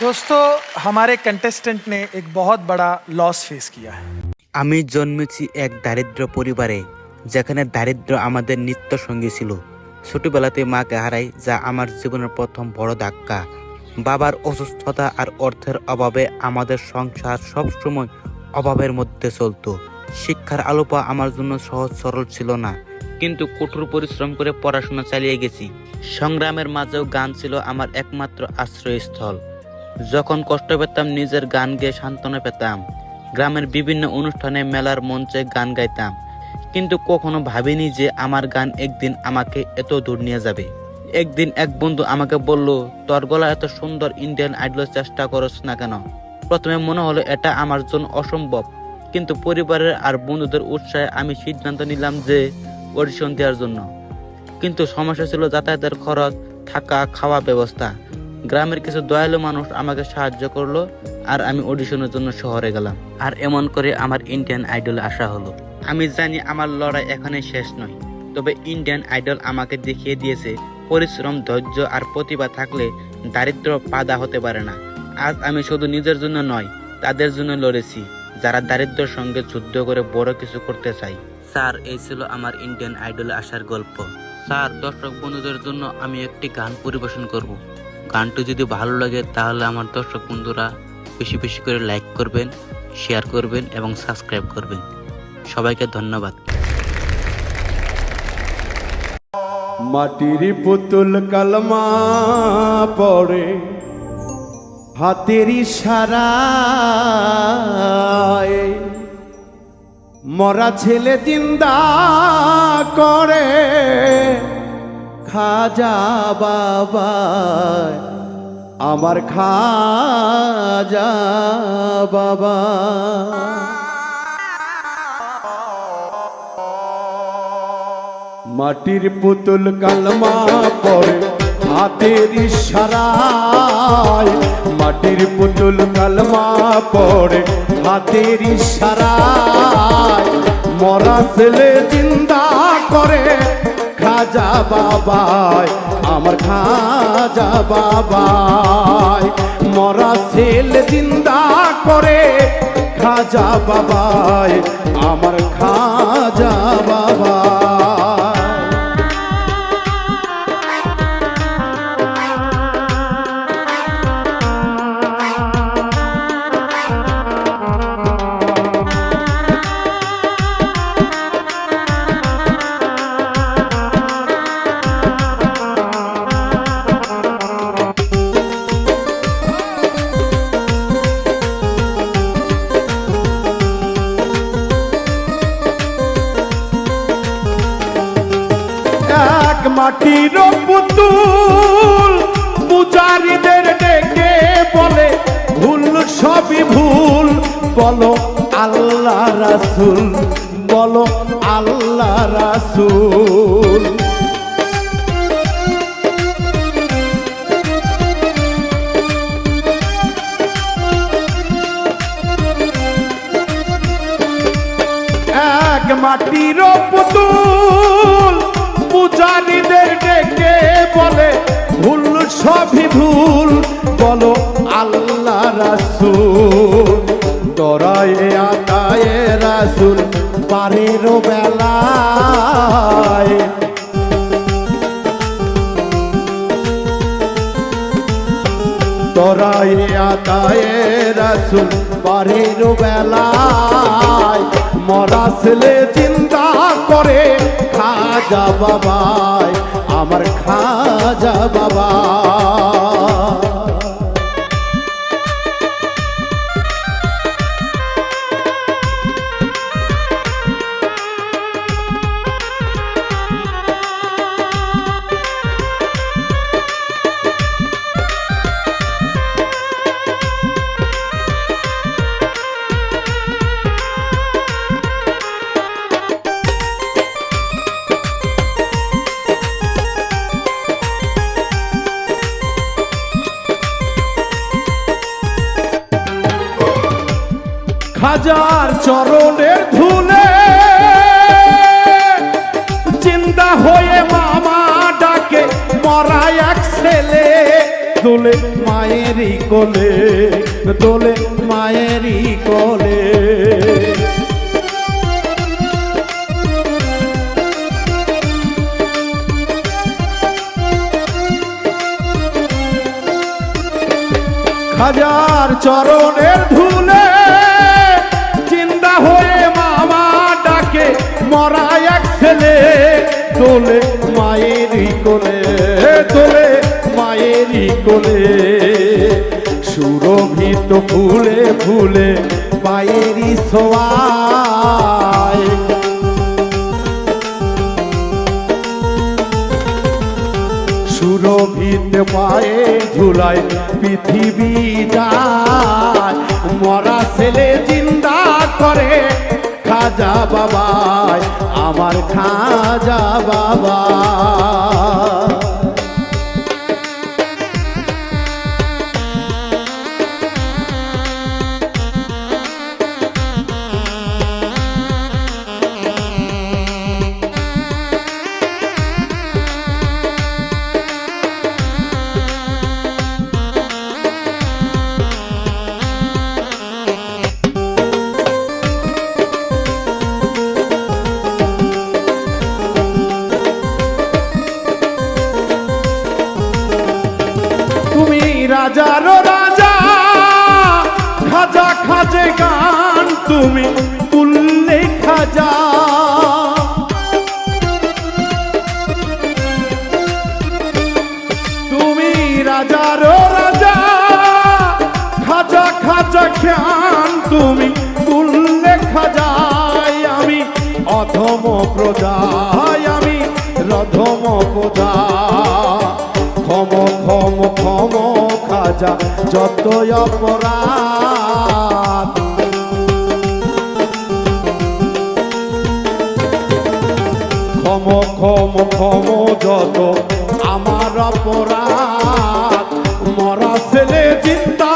दोस्तों हमारे कंटेस्टेंट ने एक बहुत बड़ा लॉस फेस किया है আমি জন্মেছি এক দারিদ্র পরিবারে যেখানে দারিদ্র আমাদের নিত্য সঙ্গী ছিল ছোটবেলাতে মাকে হারাই যা আমার জীবনের প্রথম বড় ধাক্কা বাবার অসুস্থতা আর অর্থের অভাবে আমাদের সংসার সবসময় অভাবের মধ্যে চলতো শিক্ষার আলো পাওয়া আমার জন্য সহজ সরল ছিল না কিন্তু কঠোর পরিশ্রম করে পড়াশোনা চালিয়ে গেছি সংগ্রামের মাঝেও গান ছিল আমার একমাত্র আশ্রয়স্থল যখন কষ্ট পেতাম, নিজের গান গেয়ে সান্ত্বনা পেতাম। গ্রামের বিভিন্ন অনুষ্ঠানে, মেলার মঞ্চে গান গাইতাম। কিন্তু কখনো ভাবিনি যে আমার গান একদিন আমাকে এত দূর নিয়ে যাবে। একদিন এক বন্ধু আমাকে বলল, তোর গলা এত সুন্দর ইন্ডিয়ান আইডলের চেষ্টা করছ না কেন? প্রথমে মনে হলো এটা আমার জন্য অসম্ভব। কিন্তু পরিবারের আর বন্ধুদের উৎসাহে আমি সিদ্ধান্ত নিলাম যে অডিশন দেওয়ার জন্য। কিন্তু সমস্যা ছিল যাতায়াতের খরচ, থাকা, খাওয়া ব্যবস্থা। গ্রামের কিছু দয়ালু মানুষ আমাকে সাহায্য করল আর আমি অডিশনের জন্য শহরে গেলাম। আর এমন করে আমার ইন্ডিয়ান আইডল আসা হলো। আমি জানি আমার লড়াই এখানে শেষ নয়, তবে ইন্ডিয়ান আইডল আমাকে দেখিয়ে দিয়েছে, পরিশ্রম, ধৈর্য আর প্রতিভা থাকলে দারিদ্র বাধা হতে পারে না। আজ আমি শুধু নিজের জন্য নয়, তাদের জন্য লড়েছি, যারা দারিদ্রের সঙ্গে যুদ্ধ করে বড় কিছু করতে চাই স্যার, এই ছিল আমার ইন্ডিয়ান আইডলে আসার গল্প। স্যার, দর্শক বন্ধুদের জন্য আমি একটি গান পরিবেশন করব। গানটি যদি ভালো লাগে, তাহলে আমার দর্শক বন্ধুরা বেশি বেশি করে লাইক করবেন শেয়ার করবেন এবং সাবস্ক্রাইব করবেন। সবাইকে ধন্যবাদ। মাটির পুতুল কালমা পড়ে হাতের সারা মরা ছেলে জিন্দা করে খাজা বাবা আমার খাজা বাবা মাটির পুতুল কালমা পড়ে হাতের ইশারায়, মাটির পুতুল কালমা পড়ে হাতের ইশারায়, মরা ছেলে জিন্দা করে খাজা বাবাই আমার খাজা বাবাই। মরা সেল জিন্দা করে খাজা বাবাই আমার খাজা বাবাই। মাটির পুতুল, পূজারীদের ডেকে বলে, ভুল, সবই ভুল। বলো, আল্লাহ রাসুল। বলো, আল্লাহ রাসুল। এক মাটির পুতুল পূজারীদের ডেকে বলে, ভুল সবই ভুল, বলো আল্লাহ রাসুল। তরায় আতায়ে রাসুল পারের বেলায়। তরাই আতায়ে রাসুল পারের বেলায়। মরাসলে চিন্তা করে খাজা বাবা আমার খাজা বাবা খাজার চরণের ধুলে। চিন্তা হয়ে মামা ডাকে, মরা এক ছেলে। দোলে মায়েরই কোলে, দোলে মায়েরই কোলে। হাজার চরণের ধুলে মরা এক ছেলে তোলে মায়েরই কোলে তোলে মায়েরই কোলে। সুরভিত ফুলে ফুলে পায়েরই সোয়ায়। সুরভিত পায়ে ঝুলায় পৃথিবী যায়। মরা ছেলে জিন্দা করে খাজা বাবা আমার খাজা বাবা। খাজা গান, তুমি তুললে খাজা তুমি রাজারও রাজা, খাজা খাজা খ্যান, তুমি তুললে খাজাই আমি অধম প্রজাই আমি রধম প্রজা। ক্ষম ক্ষম ক্ষম খাজা যত অপরাধ ক্ষম ক্ষম যত। আমার অপরাধ মরা ছেলে চিন্তা